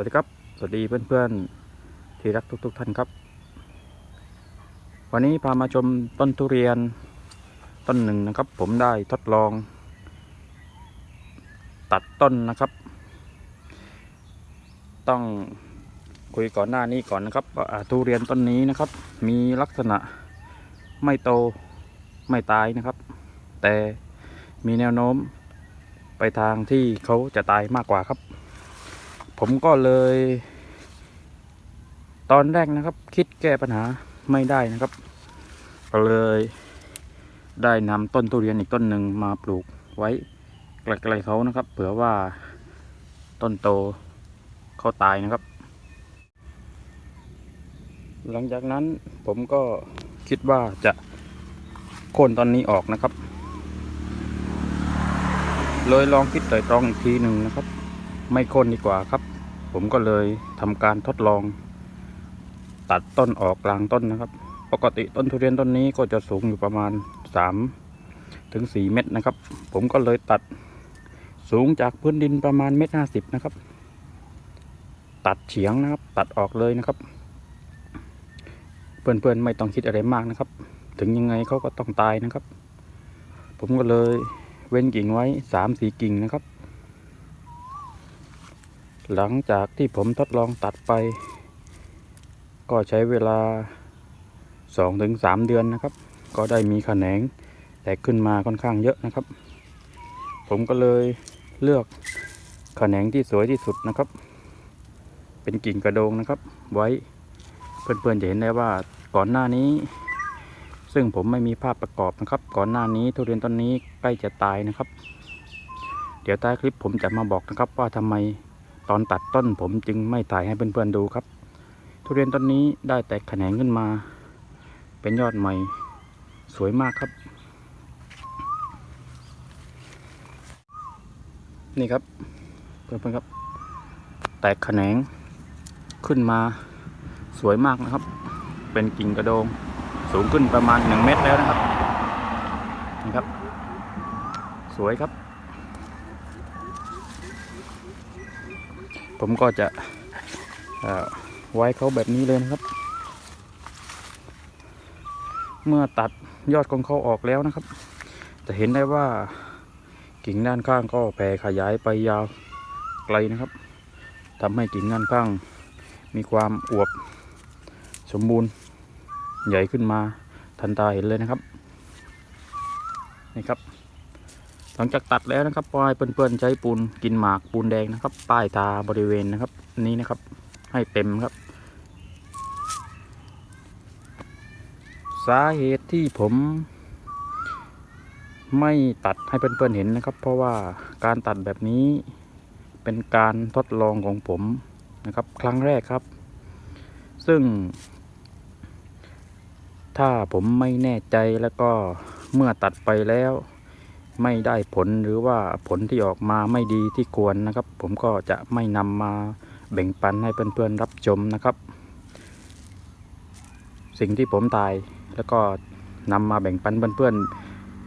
วัสดีครับ สวัสดีเพื่อนๆ ที่รักทุกๆท่านครับ วันนี้พามาชมต้นทุเรียนต้นหนึ่งนะครับ ผมได้ทดลอง ตัดต้นนะครับ ต้องคุยก่อนหน้านี้ก่อนนะครับทุเรียนต้นนี้นะครับ มีลักษณะไม่โตไม่ตายนะครับ แต่มีแนวโน้มไปทางที่เขาจะตายมากกว่าครับ ผมก็เลย ตอนแรกนะครับ คิดแก้ปัญหาไม่ได้นะครับ ก็เลยได้นำต้นทุเรียนอีกต้นหนึ่งมาปลูกไว้ไกลๆเขานะครับ เผื่อว่าต้นโตเขาตายนะครับ หลังจากนั้นผมก็คิดว่าจะโค่นตอนนี้ออกนะครับ เลยลองคิดไต่ตรองอีกทีหนึ่งนะครับ ไม่ค่นดีกว่าครับ ผมก็เลยทำการทดลอง ตัดต้นออกกลางต้นนะครับ ปกติต้นทุเรียนต้นนี้ก็จะสูงอยู่ประมาณ3ถึง4เมตรนะครับ ผมก็เลยตัดสูงจากพื้นดินประมาณเมตรห้าสิบนะครับ ตัดเฉียงนะครับ ตัดออกเลยนะครับ เพื่อนๆไม่ต้องคิดอะไรมากนะครับ ถึงยังไงเขาก็ต้องตายนะครับ ผมก็เลยเว้นกิ่งไว้สามสี่กิ่งนะครับ หลังจากที่ผมทดลองตัดไป ก็ใช้เวลา 2-3 เดือนนะครับ ก็ได้มีแขนงแตกขึ้นมาค่อนข้างเยอะนะครับ ผมก็เลยเลือกแขนงที่สวยที่สุดนะครับ เป็นกิ่งกระโดงนะครับ ไว้เพื่อนๆจะเห็นได้ว่าก่อนหน้านี้ ซึ่งผมไม่มีภาพประกอบนะครับ ก่อนหน้านี้ทุเรียนต้นนี้ใกล้จะตายนะครับ เดี๋ยวใต้คลิปผมจะมาบอกนะครับว่าทำไม ตอนตัดต้นผมจึงไม่ถ่ายให้เพื่อนๆดูครับ ทุเรียนต้นนี้ได้แตกแขนงขึ้นมา เป็นยอดใหม่สวยมากครับ นี่ครับเพื่อนๆครับ แตกแขนงขึ้นมาสวยมากนะครับ เป็นกิ่งกระโดงสูงขึ้นประมาณหนึ่งเมตรแล้วนะครับนี่ครับ สวยครับ ผมก็จะไว้เขาแบบนี้เลยนะครับ เมื่อตัดยอดของเขาออกแล้วนะครับ จะเห็นได้ว่ากิ่งด้านข้างก็แผ่ขยายไปยาวไกลนะครับทำให้กิ่งด้านข้าง มีความอวบสมบูรณ์ใหญ่ขึ้นมาทันตาเห็นเลยนะครับนี่ครับ ลังจากตัดแล้วนะครับปล่อยเพื่อนๆใช้ปูนกินหมากปูนแดงนะครับ ป้ายตาบริเวณนะครับ นี้นะครับ ให้เต็มครับ สาเหตุที่ผมไม่ตัดให้เพื่อนๆเห็นนะครับ เพราะว่าการตัดแบบนี้เป็นการทดลองของผมนะครับ ครั้งแรกครับ ซึ่ง ถ้าผมไม่แน่ใจแล้วก็เมื่อตัดไปแล้ว ไม่ได้ผลหรือว่าผลที่ออกมาไม่ดีที่ควรนะครับ ผมก็จะไม่นำมาแบ่งปันให้เพื่อนๆรับชมนะครับ สิ่งที่ผมถ่ายแล้วก็นำมาแบ่งปันเพื่อน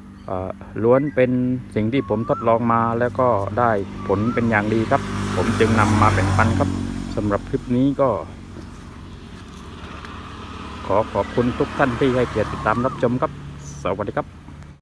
ๆล้วนเป็นสิ่งที่ผมทดลองมาแล้วก็ได้ผลเป็นอย่างดีครับ ผมจึงนำมาแบ่งปันครับสำหรับคลิปนี้ก็ ขอขอบคุณทุกท่านที่ให้เกียรติติดตามรับชมครับ สวัสดีครับ